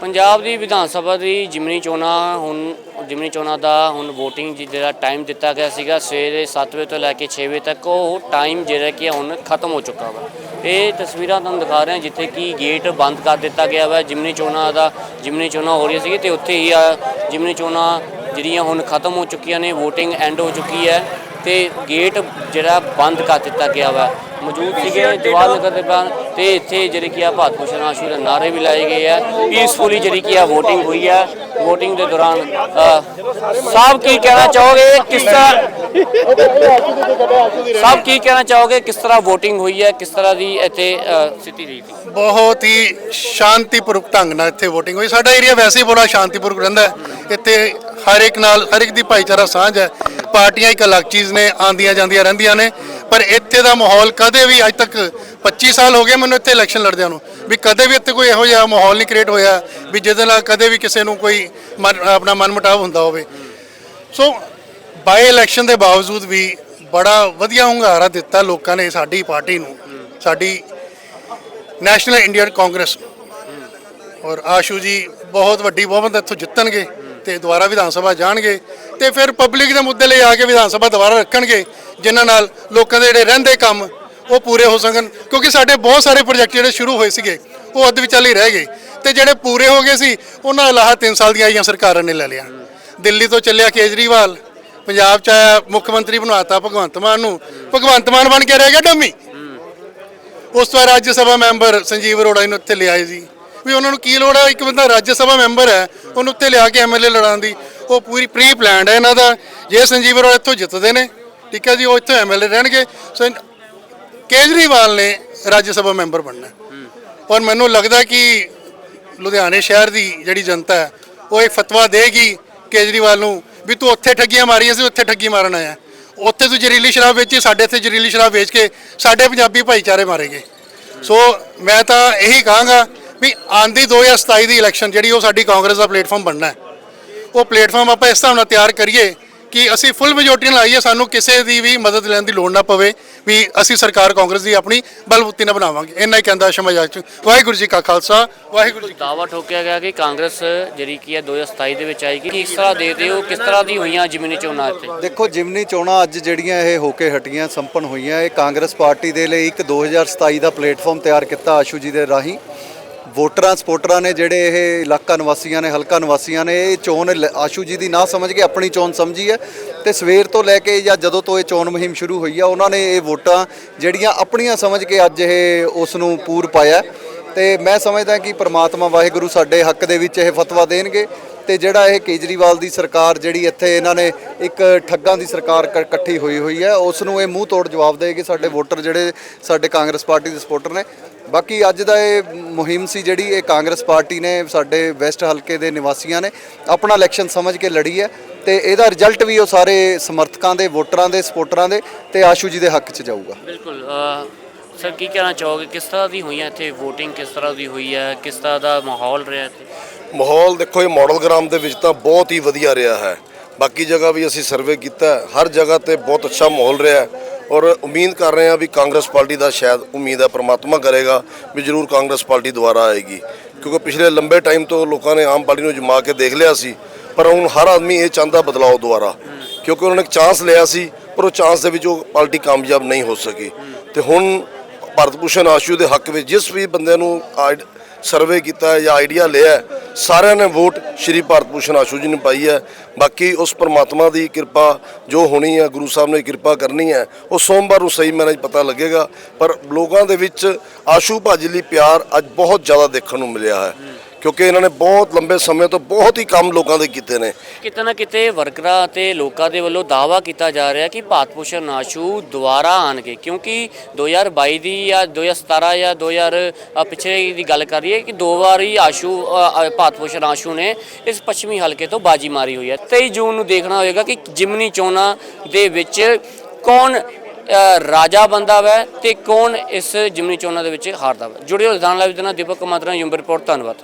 ਪੰਜਾਬ ਦੀ ਵਿਧਾਨ ਸਭਾ ਦੀ ਜਿਮਨੀ ਚੋਣਾਂ ਹੁਣ, ਜਿਮਨੀ ਚੋਣਾਂ ਦਾ ਹੁਣ VOTING ਜਿਹੜਾ ਟਾਈਮ ਦਿੱਤਾ ਗਿਆ ਸੀਗਾ, ਸਵੇਰੇ 7 ਵਜੇ ਤੋਂ ਲੈ ਕੇ 6 ਵਜੇ ਤੱਕ, ਉਹ ਟਾਈਮ ਜਿਹੜਾ ਕਿ ਹੁਣ ਖਤਮ ਹੋ ਚੁੱਕਾ ਵਾ। ਇਹ ਤਸਵੀਰਾਂ ਤੁਹਾਨੂੰ ਦਿਖਾ ਰਹੇ ਹਾਂ ਜਿੱਥੇ ਕਿ ਗੇਟ ਬੰਦ ਕਰ ਦਿੱਤਾ ਗਿਆ ਵਾ, ਜਿਮਨੀ ਚੋਣਾਂ ਦਾ, ਜਿਮਨੀ ਚੋਣਾਂ ਹੋ ਰਹੀਆਂ ਸੀਗੀ ਤੇ ਉੱਥੇ ਹੀ ਆ, ਜਿਮਨੀ ਚੋਣਾਂ ਜਿਹੜੀਆਂ ਹੁਣ ਖਤਮ ਹੋ ਚੁੱਕੀਆਂ ਨੇ, VOTING ਐਂਡ ਹੋ ਚੁੱਕੀ ਹੈ ਤੇ ਗੇਟ ਜਿਹੜਾ ਬੰਦ ਕਰ ਦਿੱਤਾ ਗਿਆ ਵਾ। ਮੌਜੂਦ ਸੀਗੇ ਜਵਾਹਰ ਨਗਰ ਦੇ ਬਾਹਰ ਤੇ ਇੱਥੇ ਜਿਹੜੀ ਕੀ ਆ ਭਾਰਤ ਭੂਸ਼ਣ ਆਸ਼ੂ ਦੇ ਨਾਰੇ ਵੀ ਲਾਏ ਗਏ ਆ। ਪੀਸਫੁਲੀ ਜਿਹੜੀ ਕੀ ਆ VOTING ਹੋਈ ਆ। VOTING ਦੇ ਦੌਰਾਨ ਸਾਹਿਬ ਕੀ ਕਹਿਣਾ ਚਾਹੋਗੇ? ਕਿਸ ਤਰ੍ਹਾਂ ਸਾਹਿਬ ਕੀ ਕਹਿਣਾ ਚਾਹੋਗੇ? ਕਿਸ ਤਰ੍ਹਾਂ VOTING ਹੋਈ ਹੈ ਕਿਸ ਤਰ੍ਹਾਂ ਦੀ ਇੱਥੇ ਸਥਿਤੀ ਰਹੀ ਸੀ? ਬਹੁਤ ਹੀ ਸ਼ਾਂਤੀਪੂਰਵਕ ਢੰਗ ਨਾਲ ਇੱਥੇ VOTING ਹੋਈ। ਸਾਡਾ ਏਰੀਆ ਵੈਸੇ ਹੀ ਬੜਾ ਸ਼ਾਂਤੀਪੂਰਵਕ ਰਹਿੰਦਾ ਹੈ। ਇੱਥੇ ਹਰ ਇੱਕ ਨਾਲ ਹਰ ਇੱਕ ਦੀ ਭਾਈਚਾਰਾ ਸਾਂਝ ਹੈ। ਪਾਰਟੀਆਂ ਇੱਕ ਅਲੱਗ ਚੀਜ਼ ਨੇ ਆਂਦੀਆਂ ਜਾਂਦੀਆਂ ਰਹਿੰਦੀਆਂ ਨੇ। ਪਰ ਇੱਥੇ ਦਾ ਮਾਹੌਲ ਕਦੇ ਵੀ ਅੱਜ ਤੱਕ 25 ਸਾਲ ਹੋ ਗਏ ਮੈਨੂੰ ਇੱਥੇ ਇਲੈਕਸ਼ਨ ਲੜਦਿਆਂ ਨੂੰ, ਵੀ ਕਦੇ ਵੀ ਇੱਥੇ ਕੋਈ ਇਹੋ ਜਿਹਾ ਮਾਹੌਲ ਨਹੀਂ ਕ੍ਰੀਏਟ ਹੋਇਆ, ਵੀ ਜਿਹਦੇ ਨਾਲ ਕਦੇ ਵੀ ਕਿਸੇ ਨੂੰ ਕੋਈ ਮਨ- ਆਪਣਾ ਮਨਮੁਟਾਵ ਹੁੰਦਾ ਹੋਵੇ। ਸੋ ਬਾਈ ਇਲੈਕਸ਼ਨ ਦੇ ਬਾਵਜੂਦ ਵੀ ਬੜਾ ਵਧੀਆ ਹੁੰਗਾਰਾ ਦਿੱਤਾ ਲੋਕਾਂ ਨੇ ਸਾਡੀ ਪਾਰਟੀ ਨੂੰ, ਸਾਡੀ ਨੈਸ਼ਨਲ ਇੰਡੀਅਨ ਕਾਂਗਰਸ ਔਰ ਆਸ਼ੂ ਜੀ ਬਹੁਤ ਵੱਡੀ ਬਹੁਮਤ ਇੱਥੋਂ ਜਿੱਤਣਗੇ ਤੇ ਦੁਬਾਰਾ ਵਿਧਾਨ ਸਭਾ ਜਾਣਗੇ। ਤੇ ਫਿਰ ਪਬਲਿਕ ਦੇ ਮੁੱਦੇ ਲਈ ਆ ਕੇ ਵਿਧਾਨ ਸਭਾ ਦੁਬਾਰਾ ਰੱਖਣਗੇ, ਜਿਨ੍ਹਾਂ ਨਾਲ ਲੋਕਾਂ ਦੇ ਜਿਹੜੇ ਰਹਿੰਦੇ ਕੰਮ, ਉਹ ਪੂਰੇ ਹੋ ਸਕਣ। ਕਿਉਂਕਿ ਸਾਡੇ ਬਹੁਤ ਸਾਰੇ ਪ੍ਰੋਜੈਕਟ ਜਿਹੜੇ ਸ਼ੁਰੂ ਹੋਏ ਸੀਗੇ, ਉਹ ਅੱਧ ਵਿਚਾਲੇ ਰਹਿ ਗਏ। ਤੇ ਜਿਹੜੇ ਪੂਰੇ ਹੋ ਗਏ ਸੀ, ਉਹਨਾਂ ਦਾ ਲਾਹਾ 3 ਸਾਲ ਦੀਆਂ ਆਈਆਂ ਸਰਕਾਰਾਂ ਨੇ ਲੈ ਲਿਆ। ਦਿੱਲੀ ਤੋਂ ਚੱਲਿਆ ਕੇਜਰੀਵਾਲ, ਪੰਜਾਬ ਚ ਆਇਆ ਮੁੱਖ ਮੰਤਰੀ ਬਣਵਾਤਾ ਭਗਵੰਤ ਮਾਨ ਨੂੰ। ਭਗਵੰਤ ਮਾਨ ਬਣ ਕੇ ਰਹਿ ਗਿਆ ਡੰਮੀ। ਉਸ ਤੋਂ ਬਾਅਦ ਰਾਜ ਸਭਾ ਮੈਂਬਰ ਸੰਜੀਵ ਅਰੋੜਾ ਨੂੰ ਉੱਥੇ ਲਿਆਏ ਸੀ। ਵੀ ਉਹਨਾਂ ਨੂੰ ਕੀ ਲੋੜ ਹੈ ਇੱਕ ਬੰਦਾ ਰਾਜ ਸਭਾ ਮੈਂਬਰ ਹੈ, ਉਹਨੂੰ ਉੱਥੇ ਲਿਆ ਕੇ ਐਮਐਲਏ ਲੜਾਉਣ ਦੀ। ਉਹ ਪੂਰੀ ਪ੍ਰੀ ਪਲਾਨਡ ਹੈ ਇਹਨਾਂ ਦਾ। ਜੇ ਸੰਜੀਵ ਅਰੋੜਾ ਇੱਥੋਂ ਜਿੱਤਦੇ ਨੇ, ਠੀਕ ਹੈ ਜੀ, ਉਹ ਇੱਥੋਂ ਐਮਐਲਏ ਰਹਿਣਗੇ। ਸੋ ਕੇਜਰੀਵਾਲ ਨੇ ਰਾਜ ਸਭਾ ਮੈਂਬਰ ਬਣਨਾ। ਔਰ ਮੈਨੂੰ ਲੱਗਦਾ ਕਿ ਲੁਧਿਆਣੇ ਸ਼ਹਿਰ ਦੀ ਜਿਹੜੀ ਜਨਤਾ ਹੈ, ਉਹ ਇਹ ਫਤਵਾ ਦੇਗੀ ਕੇਜਰੀਵਾਲ ਨੂੰ ਵੀ ਤੂੰ ਉੱਥੇ ਠੱਗੀਆਂ ਮਾਰੀਆਂ ਸੀ, ਉੱਥੇ ਠੱਗੀ ਮਾਰਨ ਆਇਆ। ਉੱਥੇ ਤੂੰ ਜ਼ਹਿਰੀਲੀ ਸ਼ਰਾਬ ਵੇਚੀ, ਸਾਡੇ ਇੱਥੇ ਜ਼ਹਿਰੀਲੀ ਸ਼ਰਾਬ ਵੇਚ ਕੇ ਸਾਡੇ ਪੰਜਾਬੀ ਭਾਈਚਾਰੇ ਮਾਰੇਗੇ। ਸੋ ਮੈਂ ਤਾਂ ਇਹੀ ਕਹਾਂਗਾ ਵੀ ਆਂਦੀ 2027 ਦੀ ਇਲੈਕਸ਼ਨ ਜਿਹੜੀ ਉਹ ਸਾਡੀ ਕਾਂਗਰਸ ਦਾ ਪਲੇਟਫਾਰਮ ਬਣਨਾ ਹੈ। ਉਹ ਪਲੇਟਫਾਰਮ ਆਪਾਂ ਇਸ ਹਿਸਾਬ ਨਾਲ ਤਿਆਰ ਕਰੀਏ ਕਿ ਅਸੀਂ ਫੁੱਲ ਮੈਜੋਰਟੀ ਨਾਲ ਆਈਏ ਸਾਨੂੰ ਕਿਸੇ ਦੀ ਵੀ ਮਦਦ ਲੈਣ ਦੀ ਲੋੜ ਨਾ ਪਵੇ ਵੀ ਅਸੀਂ ਸਰਕਾਰ ਕਾਂਗਰਸ ਦੀ ਆਪਣੀ ਬਲਬੁੱਤੀ ਨਾਲ ਬਣਾਵਾਂਗੇ। ਇੰਨਾ ਹੀ ਕਹਿੰਦਾ ਸ਼ਮਜਾਕ ਚ ਵਾਹਿਗੁਰੂ ਜੀ ਕਾ ਖਾਲਸਾ ਵਾਹਿਗੁਰੂ ਜੀ ਦਾਵਾ ਠੋਕਿਆ ਗਿਆ ਕਿ ਕਾਂਗਰਸ ਜਿਹੜੀ ਕੀ ਹੈ 2027 ਦੇ ਵਿੱਚ ਆਏਗੀ। ਕਿਸ ਤਰ੍ਹਾਂ ਦੇਖਦੇ ਹੋ? ਕਿਸ ਤਰ੍ਹਾਂ ਦੀ ਹੋਈਆਂ ਜਿਮਨੀ ਚੋਣਾਂ ਇੱਥੇ? ਦੇਖੋ ਜਿਮਨੀ ਚੋਣਾਂ ਅੱਜ ਜਿਹੜੀਆਂ ਇਹ ਹੋ ਕੇ ਹਟੀਆਂ ਸੰਪन्न ਹੋਈਆਂ ਇਹ ਕਾਂਗਰਸ ਪਾਰਟੀ ਦੇ ਲਈ ਇੱਕ 2027 ਦਾ ਪਲੇਟਫਾਰਮ ਤਿਆਰ ਕੀਤਾ ਆਸ਼ੂ ਜੀ ਦੇ ਰਾਹੀਂ। ਵੋਟਰਾਂ ਸਪੋਰਟਰਾਂ ਨੇ ਜਿਹੜੇ ਇਹ ਇਲਾਕਾ ਨਿਵਾਸੀਆਂ ਨੇ, ਹਲਕਾ ਨਿਵਾਸੀਆਂ ਨੇ, ਇਹ ਚੋਣ ਲ- ਆਸ਼ੂ ਜੀ ਦੀ ਨਾ ਸਮਝ ਕੇ ਆਪਣੀ ਚੋਣ ਸਮਝੀ ਹੈ ਤੇ ਸਵੇਰ ਤੋਂ ਲੈ ਕੇ ਜਾਂ ਜਦੋਂ ਤੋਂ ਇਹ ਚੋਣ ਮੁਹਿੰਮ ਸ਼ੁਰੂ ਹੋਈ ਆ, ਉਹਨਾਂ ਨੇ ਇਹ ਵੋਟਾਂ ਜਿਹੜੀਆਂ ਆਪਣੀਆਂ ਸਮਝ ਕੇ ਅੱਜ ਇਹ ਉਸ ਨੂੰ ਪੂਰ ਪਾਇਆ ਤੇ ਮੈਂ ਸਮਝਦਾ ਕਿ ਪ੍ਰਮਾਤਮਾ ਵਾਹਿਗੁਰੂ ਸਾਡੇ ਹੱਕ ਦੇ ਵਿੱਚ ਇਹ ਫਤਵਾ ਦੇਣਗੇ ਤੇ ਜਿਹੜਾ ਇਹ ਕੇਜਰੀਵਾਲ ਦੀ ਸਰਕਾਰ ਜਿਹੜੀ ਇੱਥੇ ਇਹਨਾਂ ਨੇ ਇੱਕ ਠੱਗਾਂ ਦੀ ਸਰਕਾਰ ਕ- ਇਕੱਠੀ ਹੋਈ ਹੋਈ ਹੈ, ਉਸ ਨੂੰ ਇਹ ਮੂੰਹ ਤੋੜ ਜਵਾਬ ਦੇਗੇ ਸਾਡੇ ਵੋਟਰ ਜਿਹੜੇ ਸਾਡੇ ਕਾਂਗਰਸ ਪਾਰਟੀ ਦੇ ਸਪੋਰਟਰ ਨੇ। ਬਾਕੀ ਅੱਜ ਦਾ ਇਹ ਮੁਹਿੰਮ ਸੀ ਜਿਹੜੀ ਇਹ ਕਾਂਗਰਸ ਪਾਰਟੀ ਨੇ ਸਾਡੇ ਵੈਸਟ ਹਲਕੇ ਦੇ ਨਿਵਾਸੀਆਂ ਨੇ ਆਪਣਾ ਇਲੈਕਸ਼ਨ ਸਮਝ ਕੇ ਲੜੀ ਹੈ ਤੇ ਇਹਦਾ ਰਿਜ਼ਲਟ ਵੀ ਉਹ ਸਾਰੇ ਸਮਰਥਕਾਂ ਦੇ ਵੋਟਰਾਂ ਦੇ ਸਪੋਰਟਰਾਂ ਦੇ ਤੇ ਆਸ਼ੂ ਜੀ ਦੇ ਹੱਕ 'ਚ ਜਾਊਗਾ। ਬਿਲਕੁਲ ਸਰ ਕੀ ਕਹਿਣਾ ਚਾਹੋਗੇ? ਕਿਸ ਤਰ੍ਹਾਂ ਦੀ ਹੋਈਆਂ ਇੱਥੇ VOTING? ਕਿਸ ਤਰ੍ਹਾਂ ਦੀ ਹੋਈ ਹੈ? ਕਿਸ ਤਰ੍ਹਾਂ ਦਾ ਮਾਹੌਲ ਰਿਹਾ ਇੱਥੇ? ਮਾਹੌਲ ਦੇਖੋ ਇਹ ਮਾਡਲ ਗ੍ਰਾਮ ਦੇ ਵਿੱਚ ਤਾਂ ਬਹੁਤ ਹੀ ਵਧੀਆ ਰਿਹਾ ਹੈ। ਬਾਕੀ ਜਗ੍ਹਾ ਵੀ ਅਸੀਂ ਸਰਵੇ ਕੀਤਾ। ਹਰ ਜਗ੍ਹਾ ਤੇ ਬਹੁਤ ਅੱਛਾ ਮਾਹੌਲ ਰਿਹਾ ਹੈ। ਔਰ ਉਮੀਦ ਕਰ ਰਹੇ ਹਾਂ ਵੀ ਕਾਂਗਰਸ ਪਾਰਟੀ ਦਾ ਸ਼ਾਇਦ ਉਮੀਦ ਹੈ, ਪ੍ਰਮਾਤਮਾ ਕਰੇਗਾ ਵੀ ਜ਼ਰੂਰ ਕਾਂਗਰਸ ਪਾਰਟੀ ਦੁਬਾਰਾ ਆਏਗੀ। ਕਿਉਂਕਿ ਪਿਛਲੇ ਲੰਬੇ ਟਾਈਮ ਤੋਂ ਲੋਕਾਂ ਨੇ ਆਮ ਪਾਰਟੀ ਨੂੰ ਜਮਾ ਕੇ ਦੇਖ ਲਿਆ ਸੀ, ਪਰ ਹੁਣ ਹਰ ਆਦਮੀ ਇਹ ਚਾਹੁੰਦਾ ਬਦਲਾਓ ਦੁਬਾਰਾ। ਕਿਉਂਕਿ ਉਹਨਾਂ ਨੇ ਇੱਕ ਚਾਂਸ ਲਿਆ ਸੀ, ਪਰ ਉਹ ਚਾਂਸ ਦੇ ਵਿੱਚ ਉਹ ਪਾਰਟੀ ਕਾਮਯਾਬ ਨਹੀਂ ਹੋ ਸਕੀ। ਤੇ ਹੁਣ ਭਾਰਤ ਭੂਸ਼ਣ ਆਸ਼ੂ ਦੇ ਹੱਕ ਵਿੱਚ ਜਿਸ ਵੀ ਬੰਦੇ ਨੂੰ ਆਈਡ- ਸਰਵੇ ਕੀਤਾ ਹੈ ਜਾਂ ਆਈਡੀਆ ਲਿਆ ਹੈ, ਸਾਰਿਆਂ ਨੇ ਵੋਟ ਸ਼੍ਰੀ ਭਾਰਤ ਭੂਸ਼ਣ ਆਸ਼ੂ ਜੀ ਨੂੰ ਪਾਈ ਹੈ। ਬਾਕੀ ਉਸ ਪਰਮਾਤਮਾ ਦੀ ਕਿਰਪਾ ਜੋ ਹੋਣੀ ਹੈ ਗੁਰੂ ਸਾਹਿਬ ਨੇ ਕਿਰਪਾ ਕਰਨੀ ਹੈ ਉਹ ਸੋਮਵਾਰ ਨੂੰ ਸਹੀ ਮੈਨੇਜ ਪਤਾ ਲੱਗੇਗਾ। ਪਰ ਲੋਕਾਂ ਦੇ ਵਿੱਚ ਆਸ਼ੂ ਭਾਜੀ ਲਈ ਪਿਆਰ ਅੱਜ ਬਹੁਤ ਜ਼ਿਆਦਾ ਦੇਖਣ ਨੂੰ ਮਿਲਿਆ ਹੈ। ਕਿਉਂਕਿ ਇਹਨਾਂ ਨੇ ਬਹੁਤ ਲੰਬੇ ਸਮੇਂ ਤੋਂ ਬਹੁਤ ਹੀ ਕੰਮ ਲੋਕਾਂ ਦੇ ਕੀਤੇ ਨੇ। ਕਿਤੇ ਨਾ ਕਿਤੇ ਵਰਕਰਾਂ ਅਤੇ ਲੋਕਾਂ ਦੇ ਵੱਲੋਂ ਦਾਵਾ ਕੀਤਾ ਜਾ ਰਿਹਾ ਕਿ ਭਾਰਤ ਭੂਸ਼ਣ ਆਸ਼ੂ ਦੁਬਾਰਾ ਆਣਗੇ ਕਿਉਂਕਿ 2022 ਦੀ ਜਾਂ 2017 ਜਾਂ 2000 ਅ, ਪਿਛਲੇ ਦੀ ਗੱਲ ਕਰ ਰਹੀ ਹੈ ਕਿ ਦੋ ਵਾਰ ਹੀ ਆਸ਼ੂ ਅ, ਅ, ਭਾਰਤ ਭੂਸ਼ਣ ਆਸ਼ੂ ਨੇ ਇਸ ਪੱਛਮੀ ਹਲਕੇ ਤੋਂ ਬਾਜੀ ਮਾਰੀ ਹੋਈ ਹੈ। 23 ਜੂਨ ਨੂੰ ਦੇਖਣਾ ਹੋਏਗਾ ਕਿ ਜਿਮਨੀ ਚੋਣਾਂ ਦੇ ਵਿੱਚ ਕੌਣ ਅ, ਰਾਜਾ ਬੰਦਾ ਵੈ ਤੇ ਕੌਣ ਇਸ ਜਿਮਨੀ ਚੋਣਾਂ ਦੇ ਵਿੱਚ ਹਾਰਦਾ ਵੈ। ਜੁੜਿਓ ਲੁਧਿਆਣਾ ਲਾਈਵ ਦੇ ਨਾਲ ਦੀਪਕ ਕੁਮਾਰ ਦਾ ਯੂਮ ਰਿਪੋਰਟ ਧੰਨਵਾਦ।